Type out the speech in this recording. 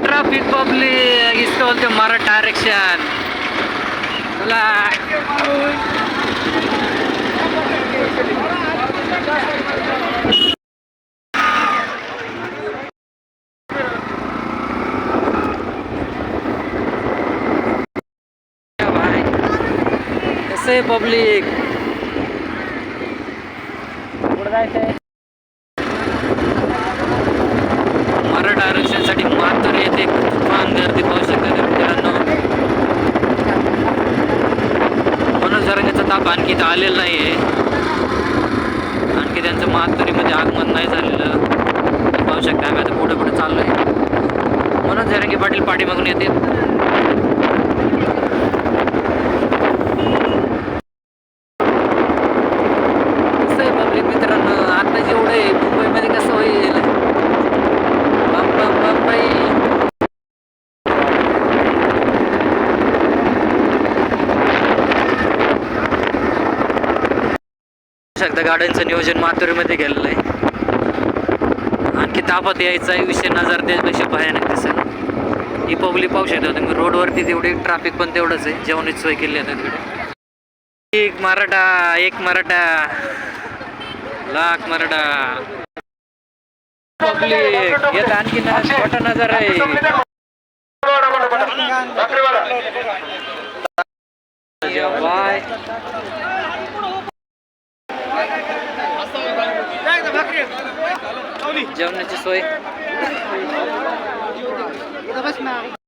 Traffic public इसको बोलते मराठा आरक्षण चला भाई कसं पब्लिक जरंगेचा आणखी इथं आलेलं नाही आहे आणखी त्यांचं मातुरीमध्ये आगमन नाही झालेलं. पाहू शकता आम्ही आता पुढे पुढे आहे म्हणून जरंगे पाटील पाठीमागून येते शकता गाड्यांचं नियोजन माथुरीमध्ये गेलेलं आहे. आणखी तापात यायचा आहे विषय नजर त्यापेक्षा भयानक दिसेल. ही पब्लिक पाहू शकता तुम्ही रोडवरती तेवढी ट्रॅफिक पण तेवढंच आहे जेवणाची सोय केली आहे तिकडे. एक मराठा एक मराठा. लाख मराठा. पब्लिक येत आणखी ना नजर आहे. बाय जेवणाची सोय.